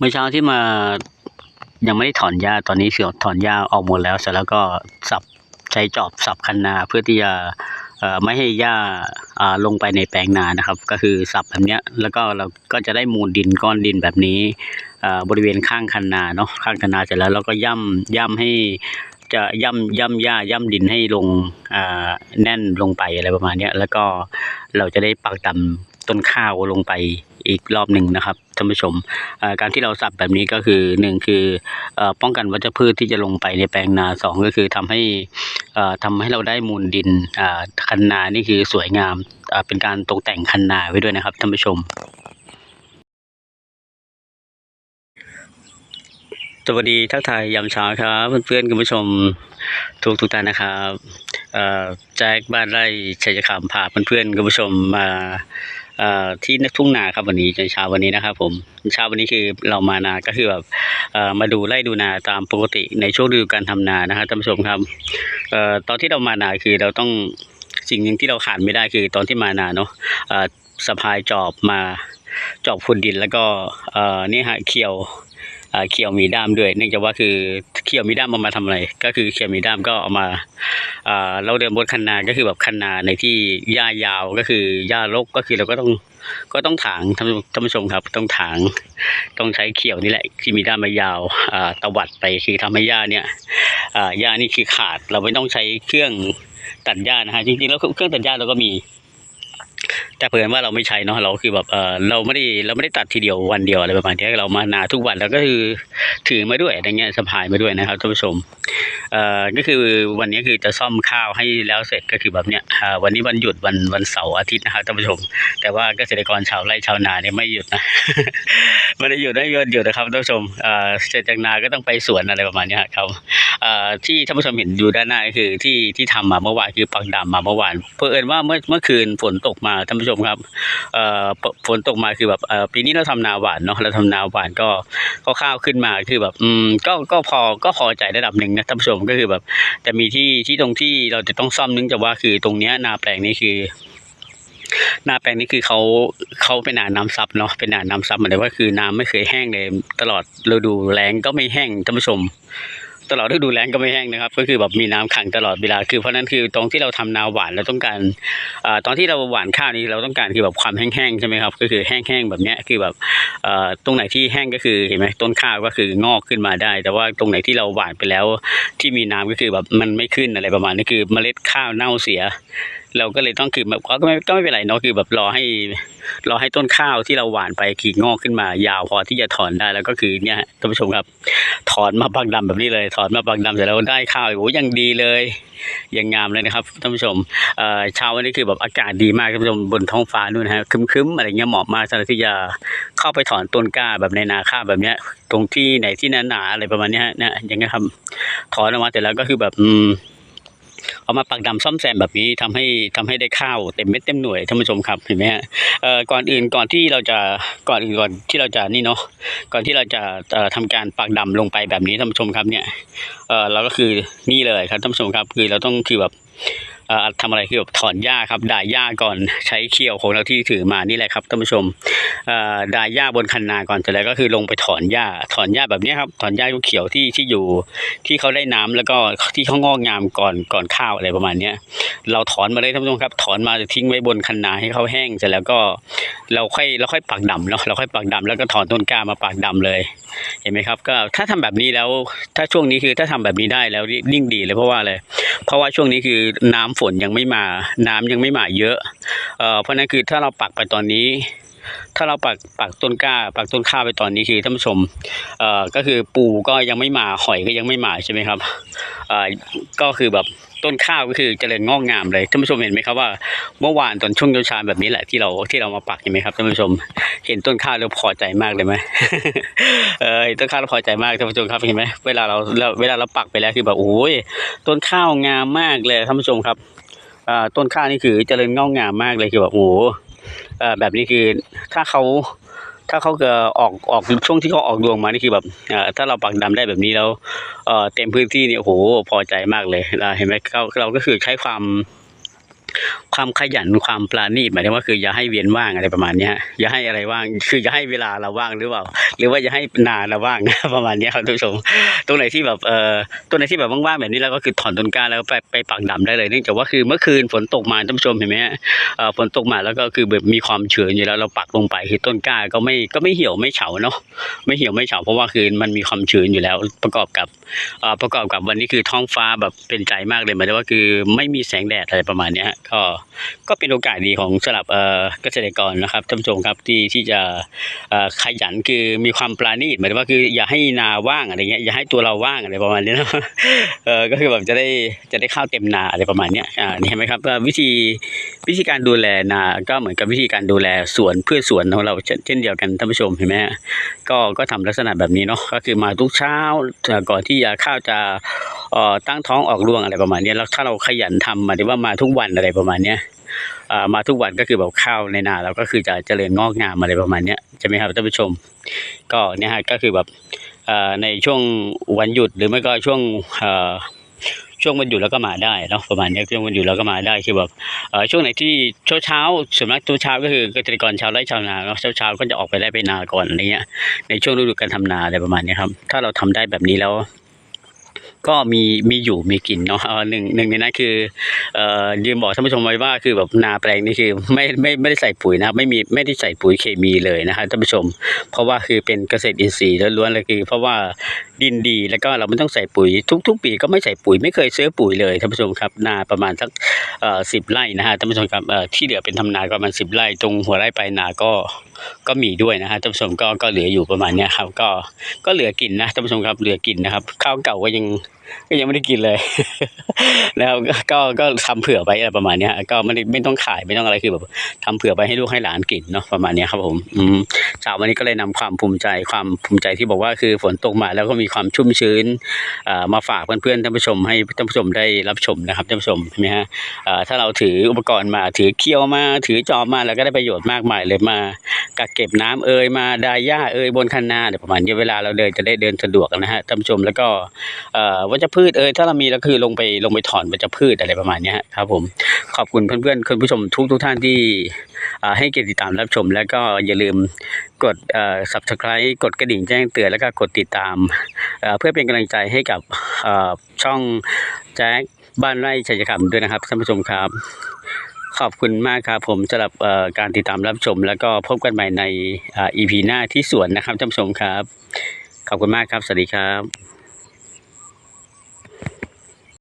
เมื่อเช้าที่มายังไม่ได้ถอนหญ้าตอนนี้เสือถอนหญ้าออกหมดแล้วเสร็จแล้วก็สับใช้จอบสับคันนาเพื่อที่จะไม่ให้หญ้าลงไปในแปลงนานะครับ ก็คือสับแบบนี้แล้วก็เราก็จะได้มูลดินก้อนดินแบบนี้บริเวณข้างคันนาเนาะข้างคันนาเสร็จแล้วเราก็ย่ำย่ำให้จะย่ำย่ำหญ้าย่ำดินให้ลงแน่นลงไปอะไรประมาณนี้แล้วก็เราจะได้ปักดำ ต้นข้าวลงไปอีกรอบหนึ่งนะครับท่านผู้ชมการที่เราสับแบบนี้ก็คือหนึ่งคือป้องกันวัชพืชที่จะลงไปในแปลงนาสองก็คือทำให้เอ่อทำให้เราได้มูลดินคันนานี่คือสวยงามเป็นการตกแต่งคันนาไว้ด้วยนะครับท่านผู้ชมสวัสดีทักทายยามเช้าครับเพื่อนๆคุณผู้ชมทุกทุกท่านนะครับแจ็คบ้านไร่ชัยคำพาเพื่อนๆคุณผู้ชมมา ที่ทุ่งนาครับวันนี้จนเช้าวันนี้นะครับ ผมเช้าวันนี้คือเรามานาก็คือแบบมาดูไล่ดูนาตามปกติในช่วงฤดูการทำนานะครับท่านผู้ชมครับตอนที่เรามานาคือเราต้องสิ่งหนึ่งที่เราขาดไม่ได้คือตอนที่มานาเนาะสะพายจอบมาจอบขุดดินแล้วก็นี่ฮะเขียว เขียวมีด้ามด้วย เนื่องจากว่าคือเขียวมีด้ามเอามาทำอะไร ก็คือเขียวมีด้ามก็เอามาเราเดินบนคันนา ก็คือแบบคันนาในที่หญ้ายาวก็คือหญ้ารกก็คือเราก็ต้องก็ต้องถางท่านท่านผู้ชมครับต้องถางต้องใช้เขียวนี่แหละที่มีด้ามมายาวตวัดไปคือทำให้หญ้าเนี่ย่าหญ้านี่คือขาดเราไม่ต้องใช้เครื่องตัดหญ้านะฮะจริงๆแล้วเครื่องตัดหญ้าเราก็มี แต่เผื่อว่าเราไม่ใช้เนาะเราคือแบบเออเราไม่ได้เราไม่ได้ตัดทีเดียววันเดียวอะไรประมาณนี้เรามานาทุกวันแล้วก็คือถือมาด้วยอะไรเงี้ยสะพายมาด้วยนะครับท่านผู้ชมเอ่อก็คือวันนี้คือจะซ่อมข้าวให้แล้วเสร็จก็คือแบบเนี้ยวันนี้วันหยุดวันวันเสาร์อาทิตย์นะครับท่านผู้ชม แต่ว่าเกษตรกรชาวไร่ชาวนาเนี่ยไม่หยุดนะไม่ได้หยุดไม่ได้หยุดนะครับท่านผู้ชมเอ่อเสร็จจากนาก็ต้องไปสวนอะไรประมาณนี้ครับเอ่อที่ท่านผู้ชมเห็นอยู่ด้านหน้าก็คือที่ที่ทำมาเมื่อวานคือปักดำมาเมื่อวานเพื่อเอิญว่าเมื่อเมื่อคืนฝนตกมาท่านผู้ชมครับฝนตกมาคือแบบปีนี้เราทำนาหวานเนาะเราทำนาหวานก็ก็ข้าวขึ้นมาคือแบบอืมก็ก็พอก็พอใจระดับหนึ่งนะท่านผู้ชมก็คือแบบแต่มีที่ที่ตรงที่เราจะต้องซ่อมเนื่องจากว่าคือตรงเนี้ยนาแปลงนี้คือนาแปลงนี้คือเขาเขาเป็นนาน้ำซับเนาะเป็นนาน้ำซับหมายถึงว่าคือน้ำไม่เคยแห้งเลยตลอดฤดูแล้งก็ไม่แห้งท่านผู้ชม ตลอดฤดูแล้งก็ไม่แห้งนะครับ ก็คือแบบมีน้ำขังตลอดเวลาคือเพราะนั้นคือตรงที่เราทำนาหวานเราต้องการอ่าตอนที่เราหวานข้าวนี้เราต้องการคือแบบความแห้งๆใช่ไหมครับ ก็คือแห้งๆแบบเนี้ยคือแบบอ่อตรงไหนที่แห้งก็คือเห็นไหมต้นข้าวก็คืองอกขึ้นมาได้ แต่ว่าตรงไหนที่เราหวานไปแล้วที่มีน้ำก็คือแบบมันไม่ขึ้นอะไรประมาณนี้คือเมล็ดข้าวเน่าเสีย เราก็เลยต้องคือแบบก็ไม่ก็ไม่เป็นไรเนาะคือแบบรอให้รอให้ต้นข้าวที่เราหว่านไปขีดงอกขึ้นมา ยาวพอที่จะถอนได้แล้วก็คือเนี่ยท่านผู้ชมครับ ถอนมาปักดำแบบนี้เลย ถอนมาปักดำเสร็จแล้วได้ข้าวโอ้ยยังดีเลยยังงามเลยนะครับท่านผู้ชมเอ่อเช้าวันนี้คือแบบอากาศดีมากท่านผู้ชมบนท้องฟ้านู่นนะฮะคึ้มๆอะไรเงี้ยเหมาะมากสำหรับที่จะเข้าไปถอนต้นกล้าแบบในนาข้าวแบบเนี้ย ตรงที่ไหนที่หนาๆอะไรประมาณเนี้ยฮะเนี่ยอย่างเงี้ยครับถอนออกมาเสร็จแล้วก็คือแบบอืม เอามาปักดำซ่อมแซมแบบนี้ทำให้ทำให้ได้ข้าวเต็มเม็ดเต็มหน่วยท่านผู้ชมครับเห็นไหมฮะเอ่อก่อนอื่นก่อนที่เราจะก่อนอื่นก่อนที่เราจะนี่เนาะก่อนที่เราจะเอ่อทำการปักดำลงไปแบบนี้ท่านผู้ชมครับเนี่ยเอ่อเราก็คือนี่เลยครับท่านผู้ชมครับคือเราต้องคือแบบ ทำอะไรคือแบบถอนหญ้าครับด่าหญ้าก่อนใช้เขียวของเราที่ถือมานี่แหละครับท่านผู้ชมด่าหญ้าบนคันนาก่อนเสร็จแล้วก็คือลงไปถอนหญ้าถอนหญ้าแบบนี้ครับถอนหญ้าเขียวที่ที่อยู่ที่เขาได้น้ำแล้วก็ที่เขางอกงามก่อนก่อนข้าวอะไรประมาณเนี้ยเราถอนมาเลยท่านผู้ชมครับ ถอนมาทิ้งไว้บนคันนาให้เขาแห้งเสร็จแล้วก็เราค่อยเราค่อยปักดำเนาะเราค่อยปักดำแล้วก็ถอนต้นกล้ามาปักดำเลย เห็นไหมครับ ก็ถ้าทำแบบนี้แล้วถ้าช่วงนี้คือถ้าทำแบบนี้ได้แล้วยิ่งดีเลยเพราะว่าอะไรเพราะว่าช่วงนี้คือน้ำฝนยังไม่มา น้ำยังไม่มาเยอะเอ่อเพราะนั้นคือถ้าเราปักไปตอนนี้ ถ้าเราปักปักต้นกล้า ปักต้นข้าวไปตอนนี้คือท่านผู้ชมเอ่อก็คือปูก็ยังไม่มาหอยก็ยังไม่มาใช่ไหมครับอ่อก็คือแบบต้นข้าวก็คือเจริญงอกงามเลยท่านผู้ชมเห็นไหมครับว่าเมื่อวานตอนช่วงเช้าแบบนี้แหละที่เราที่เรามาปักเห็นไหมครับท่านผู้ชมเห็นต้นข้าวแล้วพอใจมากเลยไหมเออต้นข้าวแล้วพอใจมากท่านผู้ชมครับเห็นไหมเวลาเราเวลาเราปักไปแล้วคือแบบโอ้ยต้นข้าวงามมากเลยท่านผู้ชมครับ ต้นข้าวนี่คือเจริญงอกงามมากเลยคือแบบโอ้โหแบบนี้คือถ้าเขาถ้าเขาเกิดออกออกช่วงที่เขาออกดวงมานี่คือแบบถ้าเราปักดำได้แบบนี้แล้วเต็มพื้นที่เนี่ยโอ้โหพอใจมากเลยเห็นไหมเราเราก็คือใช้ความ ความขยันความปราณีตหมายถึงว่าคืออย่าให้เวียนว่างอะไรประมาณเนี้ยอย่าให้อะไรว่าง คืออย่าให้เวลาเราว่างหรือเปล่า หรือว่าอย่าให้นาเราว่างประมาณเนี้ยครับท่านผู้ชมตรงไหนที่แบบเอ่อตรงไหนที่แบบว่างๆแบบนี้เราก็คือถอนต้นกล้าแล้วไปไปปักดำได้เลยเนื่องจากว่าคือเมื่อคืนฝนตกมาท่านผู้ชมเห็นไหมฮะเอ่อฝนตกมาแล้วก็คือแบบมีความชื้นอยู่แล้วเราปักลงไปคือต้นกล้าก็ไม่ก็ไม่เหี่ยวไม่เฉาเนาะไม่เหี่ยวไม่เฉาเพราะว่าคือมันมีความชื้นอยู่แล้วประกอบกับเอ่อประกอบกับวันนี้คือท้องฟ้าแบบเป็นใจมากเลยหมายถึงว่าคือไม่มีแสงแดดอะไรประมาณเนี้ยฮะก็ก็เป็นโอกาสดีของสำหรับเกษตรกรนะครับท่านผู้ชมครับที่ที่จะขยันคือมีความปราณีตหมายถึงว่าคืออย่าให้นาว่างอะไรเงี้ยอย่าให้ตัวเราว่างอะไรประมาณนี้นะเออก็คือแบบจะได้จะได้ข้าวเต็มนาอะไรประมาณเนี้ยอ่านี่เห็นไหมครับวิธี วิธีการดูแลนาก็เหมือนกับวิธีการดูแลสวนพืชสวนของเราเช่นเดียวกันท่านผู้ชมเห็นไหมฮะก็ก็ทำลักษณะแบบนี้เนาะก็คือมาทุกเช้าก่อนที่จะข้าวจะตั้งท้องออกรวงอะไรประมาณนี้แล้วถ้าเราขยันทำหมายถึงว่ามาทุกวันอะไรประมาณเนี้ยมาทุกวันก็คือแบบข้าวในนาเราก็คือจะเจริญงอกงามอะไรประมาณนี้ใช่ไหมครับท่านผู้ชม ก็เนี่ยฮะก็คือแบบในช่วงวันหยุดหรือไม่ก็ช่วง ช่วงวันหยุดแล้วก็มาได้เนาะประมาณนี้ช่วงวันหยุดแล้วก็มาได้คือแบบเออช่วงไหนที่เช้าเช้าส่วนมากตัวเช้าก็คือเกษตรกรชาวไร่ชาวนาเนาะเช้าเช้าก็จะออกไปได้ไปนาก่อนอะไรเงี้ยในช่วงฤดูการทำนาอะไรประมาณนี้ครับถ้าเราทำได้แบบนี้แล้ว ก็มีมีอยู่มีกินเนาะหนึ่งหนึ่งในนั้นคือเอ่อยืมบอกท่านผู้ชมไว้ว่าคือแบบนาแปลงนี่คือไม่ไม่ไม่ได้ใส่ปุ๋ยนะครับไม่มีไม่ได้ใส่ปุ๋ยเคมีเลยนะครับท่านผู้ชม เพราะว่าคือเป็นเกษตรอินทรีย์ล้วนๆเลยคือ เพราะว่าดินดีแล้วก็เราไม่ต้องใส่ปุ๋ยทุก ๆ ปีก็ไม่ใส่ปุ๋ยไม่เคยซื้อปุ๋ยเลยท่านผู้ชมครับนาประมาณสักเอ่อสิบไร่นะฮะท่านผู้ชมครับเอ่อที่เหลือเป็นทำนาประมาณสิบไร่ตรงหัวไร่ปลายนาก็ก็มีด้วยนะฮะท่านผู้ชมก็ก็เหลืออยู่ประมาณเนี้ยครับก็ก็เหลือกินนะท่านผู้ชมครับเหลือกินนะครับข้าวเก่าก็ยัง ก็ยังไม่ได้กินเลยแล้วก็ก็ก็ทำเผื่อไปอะไรประมาณเนี้ยก็ไม่ได้ไม่ต้องขายไม่ต้องอะไรคือแบบทำเผื่อไปให้ลูกให้หลานกินเนาะประมาณเนี้ยครับผมอืมเช้าวันนี้ก็เลยนำความภูมิใจความภูมิใจที่บอกว่าคือฝนตกมาแล้วก็มีความชุ่มชื้นอ่อมาฝากเพื่อนๆท่านผู้ชมให้ท่านผู้ชมได้รับชมนะครับท่านผู้ชมใช่ไหมฮะอ่อถ้าเราถืออุปกรณ์มาถือเคี้ยวมาถือจอบมาแล้วก็ได้ประโยชน์มากมายเลยมากักเก็บน้ำเอ่ยมาดายหญ้าเอ่ยบนคันนาเดี๋ยวประมาณนี้เวลาเราเดินจะได้เดินสะดวกนะฮะท่านผู้ชมแล้วก็อ่อวัชพืชเอยถ้าเรามีแล้วคือลงไปลงไปถอนวัชพืชอะไรประมาณนี้ครับผมขอบคุณเพื่อนๆคุณผู้ชมทุกทุกท่านที่ให้เกียรติติดตามรับชม แล้วก็อย่าลืมกดอ่อ subscribe กดกระดิ่งแจ้งเตือนแล้วก็กดติดตาม เพื่อเป็นกำลังใจให้กับช่องแจ็คบ้านไร่ชัยคำด้วยนะครับท่านผู้ชมครับ ขอบคุณมากครับผมสำหรับการติดตามรับชม แล้วก็พบกันใหม่ในอ่า EP หน้าที่สวนนะครับท่านผู้ชมครับ ขอบคุณมากครับ สวัสดีครับ